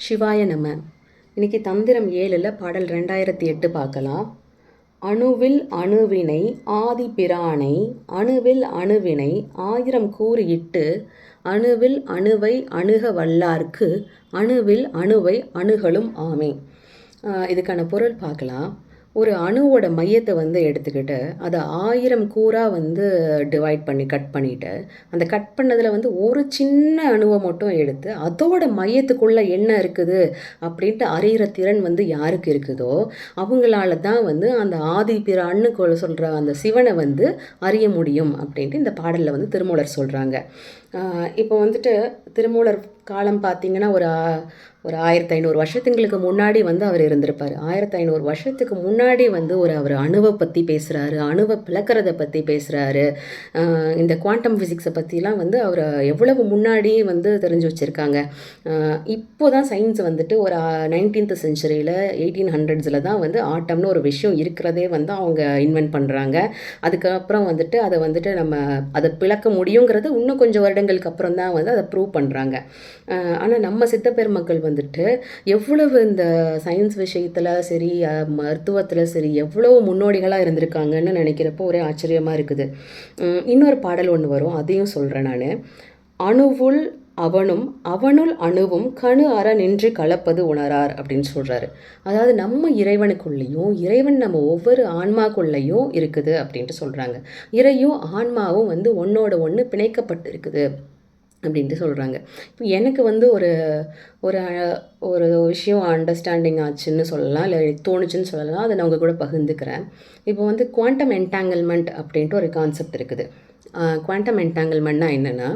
சிவாய நம. இன்னைக்கு தந்திரம் ஏழில் பாடல் ரெண்டாயிரத்தி எட்டு பார்க்கலாம். அணுவில் அணுவினை ஆதி பிரானை அணுவில் அணுவினை ஆயிரம் கூறு இட்டு அணுவில் அணுவை அணுக வல்லார்க்கு அணுவில் அணுவை அணுகலும் ஆமே. இதுக்கான பொருள் பார்க்கலாம். ஒரு அணுவோட மையத்தை வந்து எடுத்துக்கிட்டு அதை ஆயிரம் கூறாக வந்து டிவைட் பண்ணி கட் பண்ணிவிட்டு அந்த கட் பண்ணதில் வந்து ஒரு சின்ன அணுவை மட்டும் எடுத்து அதோட மையத்துக்குள்ளே என்ன இருக்குது அப்படின்ட்டு அறிகிற திறன் வந்து யாருக்கு இருக்குதோ அவங்களால தான் வந்து அந்த ஆதி பிற அண்ணுக்குள்ள சொல்கிற அந்த சிவனை வந்து அறிய முடியும் அப்படின்ட்டு இந்த பாடலில் வந்து திருமூலர் சொல்கிறாங்க இப்போ வந்துட்டு திருமூலர் காலம் பார்த்தீங்கன்னா ஒரு ஒரு ஆயிரத்தி ஐநூறு வருஷத்துங்களுக்கு முன்னாடி வந்து அவர் இருந்திருப்பார். ஆயிரத்தி ஐநூறு வருஷத்துக்கு முன்னாடி வந்து ஒரு அவர் அணுவை பற்றி பேசுகிறாரு அணுவை பிளக்கிறத பற்றி பேசுகிறாரு இந்த குவாண்டம் ஃபிசிக்ஸை பற்றிலாம் வந்து அவர் எவ்வளவு முன்னாடி வந்து தெரிஞ்சு வச்சுருக்காங்க. இப்போ தான் சயின்ஸ் வந்துட்டு ஒரு நைன்டீன்த் செஞ்சுரியில் எயிட்டீன் ஹண்ட்ரட்ஸில் தான் வந்து ஆட்டம்னு ஒரு விஷயம் இருக்கிறதே வந்து அவங்க இன்வென்ட் பண்ணுறாங்க அதுக்கப்புறம் வந்துட்டு அதை வந்துட்டு நம்ம அதை பிளக்க முடியுங்கிறது இன்னும் கொஞ்சம் வருடங்களுக்கு அப்புறம் தான் வந்து அதை ப்ரூவ் பண்ணுறாங்க ஆனால் நம்ம சித்த பெருமக்கள் வந்துட்டு எவ்வளவு இந்த சயின்ஸ் விஷயத்தில் சரி மருத்துவத்தில் சரி எவ்வளோ முன்னோடிகளாக இருந்திருக்காங்கன்னு நினைக்கிறப்போ ஒரே ஆச்சரியமாக இருக்குது. இன்னொரு பாடல் ஒன்று வரும் அதையும் சொல்கிறேன் நான். அணுவுள் அவனும் அவனுள் அணுவும் கணு அற நின்று கலப்பது உணரார் அப்படின்னு சொல்கிறாரு அதாவது நம்ம இறைவனுக்குள்ளேயும் இறைவன் நம்ம ஒவ்வொரு ஆன்மாக்குள்ளேயும் இருக்குது அப்படின்ட்டு சொல்கிறாங்க இறையும் ஆன்மாவும் வந்து ஒன்னோட ஒன்று பிணைக்கப்பட்டு இருக்குது அப்படின்ட்டு சொல்கிறாங்க இப்போ எனக்கு வந்து ஒரு ஒரு ஒரு விஷயம் அண்டர்ஸ்டாண்டிங் ஆச்சுன்னு சொல்லலாம் இல்லை தோணுச்சுன்னு சொல்லலாம் அதை நான் உங்கள் கூட பகிர்ந்துக்கிறேன். இப்போ வந்து குவாண்டம் என்டாங்கிள்மெண்ட் அப்படின்ட்டு ஒரு கான்செப்ட் இருக்குது. குவாண்டம் என்டாங்கிள்மெண்ட்னா என்னென்னா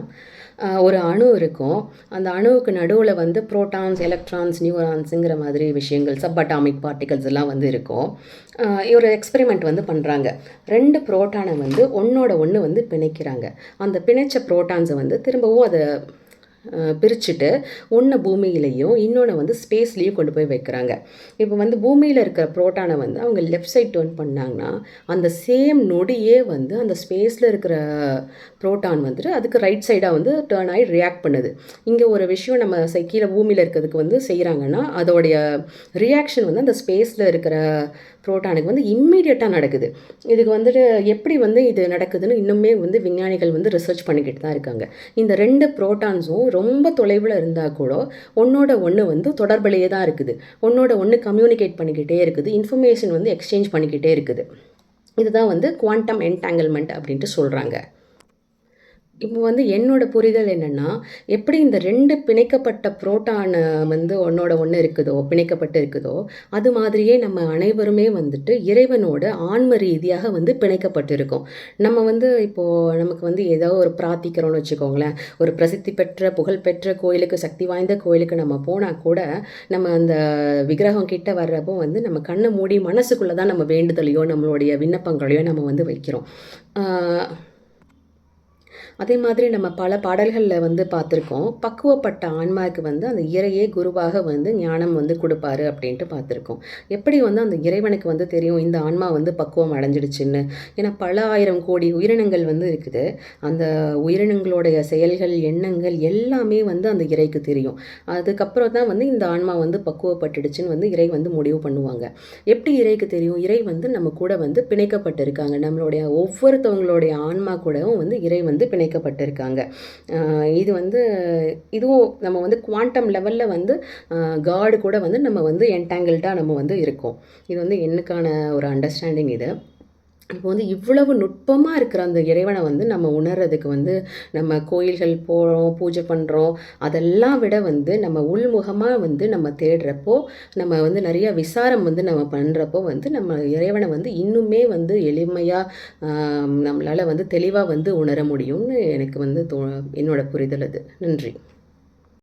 ஒரு அணு இருக்கும். அந்த அணுவுக்கு நடுவில் வந்து புரோட்டான்ஸ் எலக்ட்ரான்ஸ் நியூரான்ஸுங்கிற மாதிரி விஷயங்கள் சப் அட்டாமிக் பார்ட்டிகல்ஸ் எல்லாம் வந்து இருக்கும். ஒரு எக்ஸ்பெரிமெண்ட் வந்து பண்ணுறாங்க ரெண்டு புரோட்டானை வந்து ஒன்றோட ஒன்று வந்து பிணைக்கிறாங்க. அந்த பிணைச்ச புரோட்டான்ஸை வந்து திரும்பவும் அதை பிரிச்சுட்டு ஒன்று பூமியிலையும் இன்னொன்று வந்து ஸ்பேஸ்லேயும் கொண்டு போய் வைக்கிறாங்க. இப்போ வந்து பூமியில் இருக்கிற ப்ரோட்டானை வந்து அவங்க லெஃப்ட் சைட் டேர்ன் பண்ணாங்கன்னா அந்த சேம் நொடியே வந்து அந்த ஸ்பேஸில் இருக்கிற ப்ரோட்டான் வந்துட்டு அதுக்கு ரைட் சைடாக வந்து டேர்ன் ஆகி ரியாக்ட் பண்ணுது. இங்கே ஒரு விஷயம் நம்ம சை- கீழே பூமியில் இருக்கிறதுக்கு வந்து செய்கிறாங்கன்னா அதோடைய ரியாக்ஷன் வந்து அந்த ஸ்பேஸில் இருக்கிற புரோட்டானுக்கு வந்து இம்மீடியட்டாக நடக்குது. இதுக்கு வந்துட்டு எப்படி வந்து இது நடக்குதுன்னு இன்னுமே வந்து விஞ்ஞானிகள் வந்து ரிசர்ச் பண்ணிக்கிட்டு தான் இருக்காங்க. இந்த ரெண்டு புரோட்டான்ஸும் ரொம்ப தொலைவில் இருந்தால் கூட ஒன்றோட ஒன்று வந்து தொடர்பிலேயே தான் இருக்குது. ஒன்றோட ஒன்று கம்யூனிகேட் பண்ணிக்கிட்டே இருக்குது. இன்ஃபர்மேஷன் வந்து எக்ஸ்சேஞ்ச் பண்ணிக்கிட்டே இருக்குது. இதுதான் வந்து குவாண்டம் என்டாங்கிள்மெண்ட் அப்படின்ட்டு சொல்கிறாங்க இப்போ வந்து என்னோட புரிதல் என்னென்னா எப்படி இந்த ரெண்டு பிணைக்கப்பட்ட புரோட்டான் வந்து ஒன்னோட ஒன்று இருக்குதோ பிணைக்கப்பட்டு இருக்குதோ அது மாதிரியே நம்ம அனைவருமே வந்துட்டு இறைவனோட ஆன்ம ரீதியாக வந்து பிணைக்கப்பட்டிருக்கோம். நம்ம வந்து இப்போது நமக்கு வந்து ஏதோ ஒரு பிரார்த்திக்கிறோம்னு வச்சுக்கோங்களேன் ஒரு பிரசித்தி பெற்ற புகழ்பெற்ற கோயிலுக்கு சக்தி வாய்ந்த கோயிலுக்கு நம்ம போனால் கூட நம்ம அந்த விக்கிரகம் கிட்ட வர்றப்போ வந்து நம்ம கண்ணை மூடி மனசுக்குள்ளே தான் நம்ம வேண்டுதலையோ நம்மளுடைய விண்ணப்பங்களையோ நம்ம வந்து வைக்கிறோம். அதே மாதிரி நம்ம பல பாடல்களில் வந்து பார்த்துருக்கோம். பக்குவப்பட்ட ஆன்மாவுக்கு வந்து அந்த இறையே குருவாக வந்து ஞானம் வந்து கொடுப்பாரு அப்படின்ட்டு பார்த்துருக்கோம். எப்படி வந்து அந்த இறைவனுக்கு வந்து தெரியும் இந்த ஆன்மா வந்து பக்குவம் அடைஞ்சிடுச்சுன்னு? ஏன்னா பல ஆயிரம் கோடி உயிரினங்கள் வந்து இருக்குது. அந்த உயிரினங்களுடைய செயல்கள் எண்ணங்கள் எல்லாமே வந்து அந்த இறைக்கு தெரியும். அதுக்கப்புறம் தான் வந்து இந்த ஆன்மா வந்து பக்குவப்பட்டுடுச்சுன்னு வந்து இறை வந்து முடிவு பண்ணுவாங்க. எப்படி இறைக்கு தெரியும்? இறை வந்து நம்ம கூட வந்து பிணைக்கப்பட்டிருக்காங்க. நம்மளுடைய ஒவ்வொருத்தவங்களுடைய ஆன்மா கூடவும் வந்து இறை வந்து பிணை ஆஹ் இது வந்து இதுவும் நம்ம வந்து குவாண்டம் லெவலில் வந்து காடு கூட வந்து நம்ம வந்து என்டாங்கிள்டாக நம்ம வந்து இருக்கோம். இது வந்து என்னுக்கான ஒரு அண்டர்ஸ்டாண்டிங் இது. இப்போ வந்து இவ்வளவு நுட்பமாக இருக்கிற அந்த இறைவனை வந்து நம்ம உணர்றதுக்கு வந்து நம்ம கோயில்கள் போகிறோம் பூஜை பண்ணுறோம் அதெல்லாம் விட வந்து நம்ம உள்முகமாக வந்து நம்ம தேடுறப்போ நம்ம வந்து நிறைய விசாரம் வந்து நம்ம பண்ணுறப்போ வந்து நம்ம இறைவனை வந்து இன்னுமே வந்து எளிமையாக நம்மளால் வந்து தெளிவாக வந்து உணர முடியும்னு எனக்கு வந்து தோ என்னோட புரிதல் அது. நன்றி.